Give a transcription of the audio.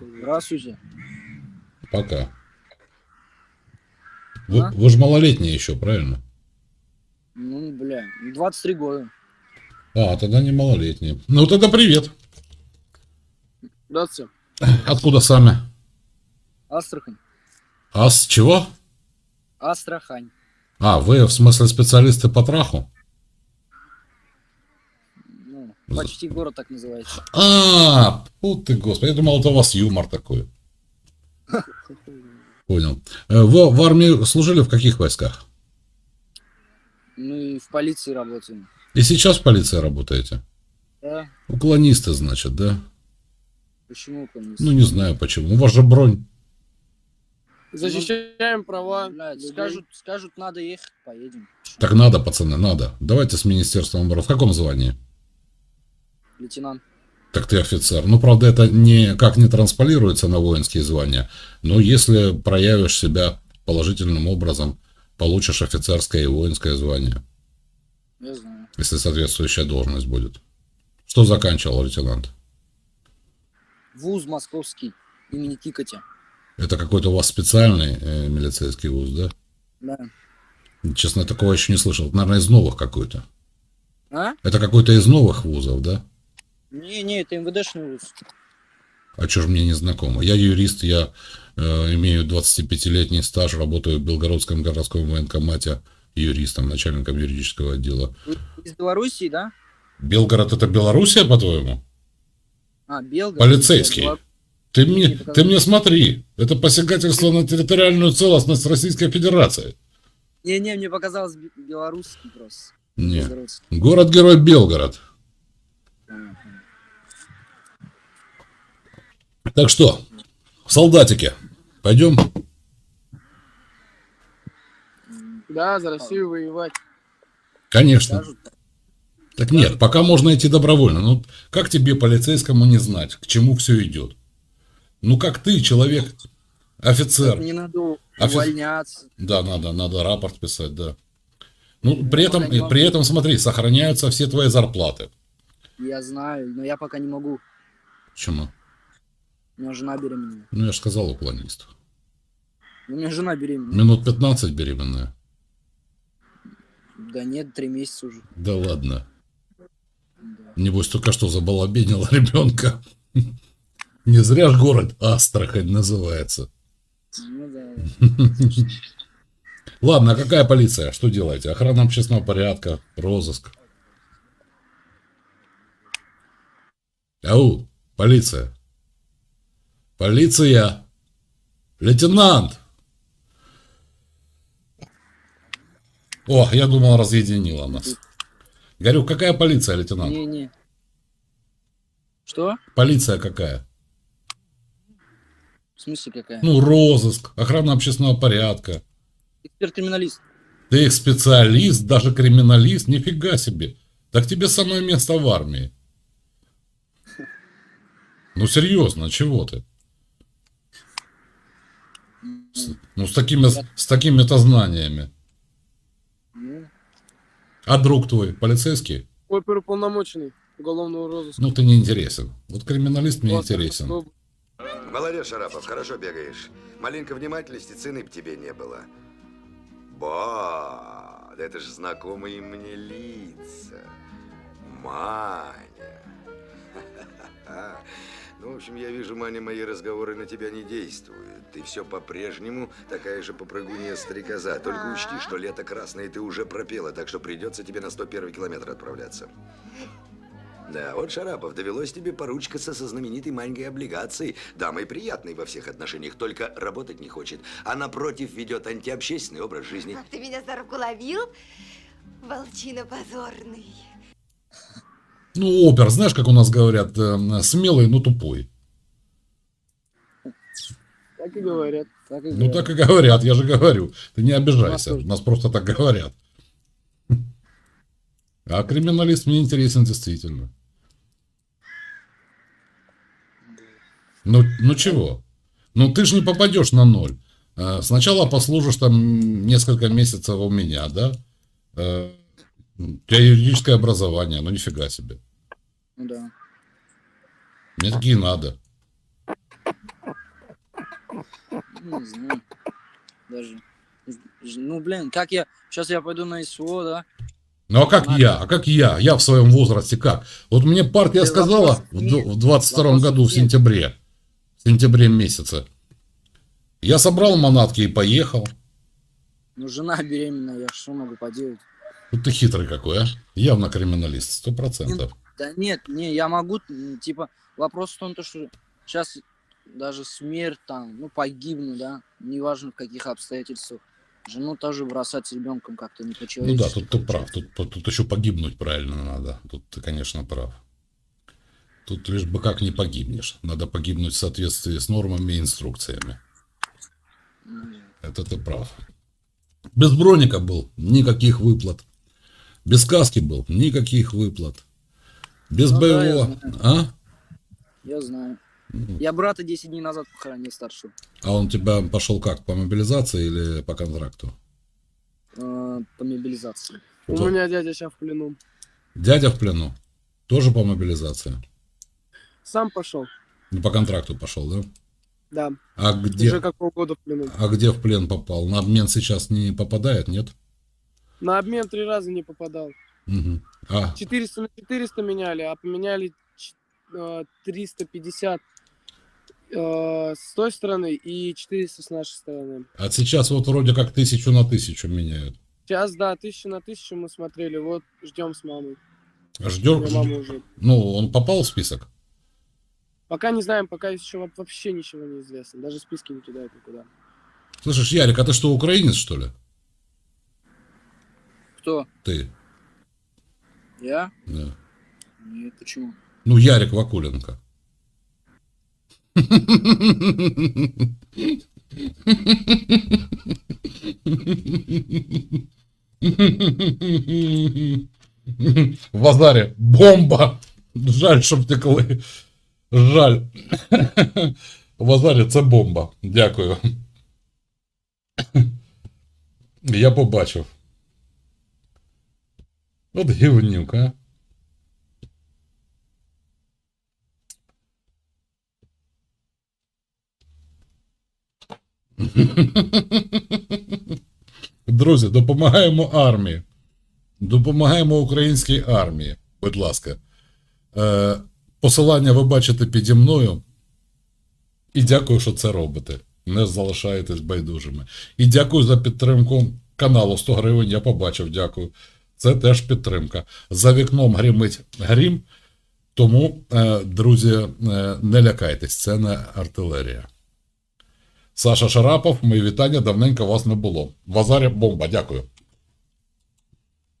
Здравствуйте. Пока. Вы, А? вы же малолетние еще, правильно? Ну, бля, 23 года. А, тогда не малолетние. Ну, тогда привет. Здравствуйте. Откуда сами? Астрахань. А с чего? Астрахань. А, вы в смысле специалисты по траху? Ну, почти город так называется. А, вот ты, господи, я думал, это у вас юмор такой. Понял. Э, Вы в армии служили в каких войсках? Ну и в полиции работаем. И сейчас в полиции работаете? Да? Уклонисты, значит, да? Почему коммунист? Ну, не знаю почему. У вас же бронь. Защищаем права. Блядь, людей. скажут, скажут, надо ехать, поедем. Так надо, пацаны, надо. Давайте с Министерством обороны. В каком звании? Лейтенант. Так ты офицер. Ну, правда, это никак не транспалируется на воинские звания. Но если проявишь себя положительным образом, получишь офицерское и воинское звание, Я знаю. если соответствующая должность будет. Что заканчивал лейтенант? Вуз московский имени Кикотя. Это какой-то у вас специальный э, милицейский вуз, да? Да. Честно, такого еще не слышал. Это, наверное, из новых какой-то. А? Это какой-то из новых вузов, да? Не, не, это МВДшный вуз. А что же мне не знакомо? Я юрист, я э, имею 25-летний стаж, работаю в Белгородском городском военкомате юристом, начальником юридического отдела. Вы Из Белоруссии, да? Белгород это Белоруссия, по-твоему? А, Белгород. Полицейский. Белор- Ты Не, мне, ты мне смотри, это посягательство на территориальную целостность Российской Федерации. Не, не, мне показалось бе- белорусский просто. Не. Город-герой Белгород. Ага. Так что, солдатики, пойдем? Да, за Россию воевать. Конечно. Так нет, пока можно идти добровольно. Ну, как тебе, полицейскому, не знать, к чему все идет? Ну, как ты, человек, офицер. не надо Офи- увольняться. Да, надо, надо рапорт писать, да. Ну, при этом, при этом, смотри, сохраняются все твои зарплаты. Я знаю, но я пока не могу. Почему? У меня жена беременная. Ну, я же сказал уклонист. У меня жена беременная. Минут 15 беременная. Да нет, три месяца уже. Да ладно. Да. Небось, только что забалобенила ребенка. Не зря ж город Астрахань называется. Ну да. Ладно, а какая полиция? Что делаете? Охрана общественного порядка, розыск. Ау, полиция. Полиция. Лейтенант. О, я думал, разъединила нас. Говорю, какая полиция, лейтенант? Не-не. Что? Полиция какая? В смысле какая? Ну, розыск, охрана общественного порядка. Эксперт-криминалист. Ты их специалист, даже криминалист, нифига себе. Так тебе самое место в армии. Ну серьезно, чего ты? С- ну с такими, с такими-то знаниями. Ну, А друг твой, полицейский? Оперуполномоченный уголовного розыска. Ну ты не интересен. Вот криминалист мне интересен. Молодец, Шарапов, хорошо бегаешь. Маленько внимательности, цены б тебе не было. Ба, да это же знакомые мне лица. Маня. Общем, я вижу, Маня, мои разговоры на тебя не действуют. Ты все по-прежнему такая же попрыгунья стрекоза. Только учти, что лето красное ты уже пропела, так что придется тебе на 101 километр отправляться. Да, вот, Шарапов, довелось тебе поручкаться со знаменитой Манькой облигацией. Дамой приятной во всех отношениях, только работать не хочет. А напротив ведет антиобщественный образ жизни. Ах, ты меня за руку ловил, волчина позорный. Ну, опер, знаешь, как у нас говорят, э, смелый, но тупой. Так и говорят. так и Ну говорят. так и говорят, я же говорю. Ты не обижайся, тоже. нас просто так говорят. А криминалист мне интересен действительно. Ну, ну чего? Ну ты же не попадешь на ноль. Э, Сначала послужишь там несколько месяцев у меня, да? Э, У тебя юридическое образование, ну нифига себе. Ну да. Мне такие надо. Не знаю. Даже. Ну, блин, как я... Сейчас я пойду на СВО, да? Ну а как я? А как я? Я в своем возрасте как? Вот мне партия Да сказала в нет. д- в 22 Вопросов году в нет. сентябре. В сентябре месяце. Я собрал манатки и поехал. Ну, жена беременная, я что могу поделать? Вот ты хитрый какой, а? Явно криминалист, сто процентов. Да нет, не, я могу, типа, вопрос в том, то, что сейчас даже смерть там, ну, погибну, да, неважно в каких обстоятельствах. Жену тоже бросать с ребенком как-то не Ну по-человечески. да, тут ты прав. Тут, тут, тут еще погибнуть правильно надо. Тут ты, конечно, прав. Тут лишь бы как не погибнешь. Надо погибнуть в соответствии с нормами и инструкциями. Ну, Это ты прав. Без броника был никаких выплат. Без каски был никаких выплат. Без Ну да, я боевого. знаю. а? Я знаю. Я брата 10 дней назад похоронил старшего. А он тебя пошел как? По мобилизации или по контракту? э, по мобилизации. У Кто? меня дядя сейчас в плену. Дядя в плену? Тоже по мобилизации? Сам пошел. Ну, по контракту пошел, да? Да. А где? Уже как полгода в плену. А где в плен попал? На обмен сейчас не попадает, нет? На обмен три раза не попадал. Мгм. А, 400 на 400 меняли, а поменяли ч- э, 350 э, с той стороны и 400 с нашей стороны. а сейчас вот вроде как тысячу на тысячу меняют. Сейчас, да, тысячу на тысячу мы смотрели. Вот ждем с мамой. Ждем. У мамы уже. Ну, он попал в список? Пока не знаем, пока еще во- вообще ничего не известно. Даже списки не кидают никуда. Слышишь, Ярик, а ты что, украинец, что ли? Кто? Ты. Я? Да. Нет, почему? Ну, Ярик Вакуленко. В Азаре бомба. Жаль, щоб втекли. Жаль. В Азарі це бомба. Дякую. Я побачив. От гівнюк, а. Друзі, допомагаємо армії. Допомагаємо українській армії. Будь ласка. Е, посилання ви бачите піді мною. І дякую, що це робите. Не залишаєтесь байдужими. І дякую за підтримку каналу 100 гривень. Я побачив, дякую. Це теж підтримка. За вікном гримить грім. Тому, е, друзі, е, не лякайтесь, це не артилерія. Саша Шарапов, мої вітання, давненько вас не було. В Азарі бомба, дякую.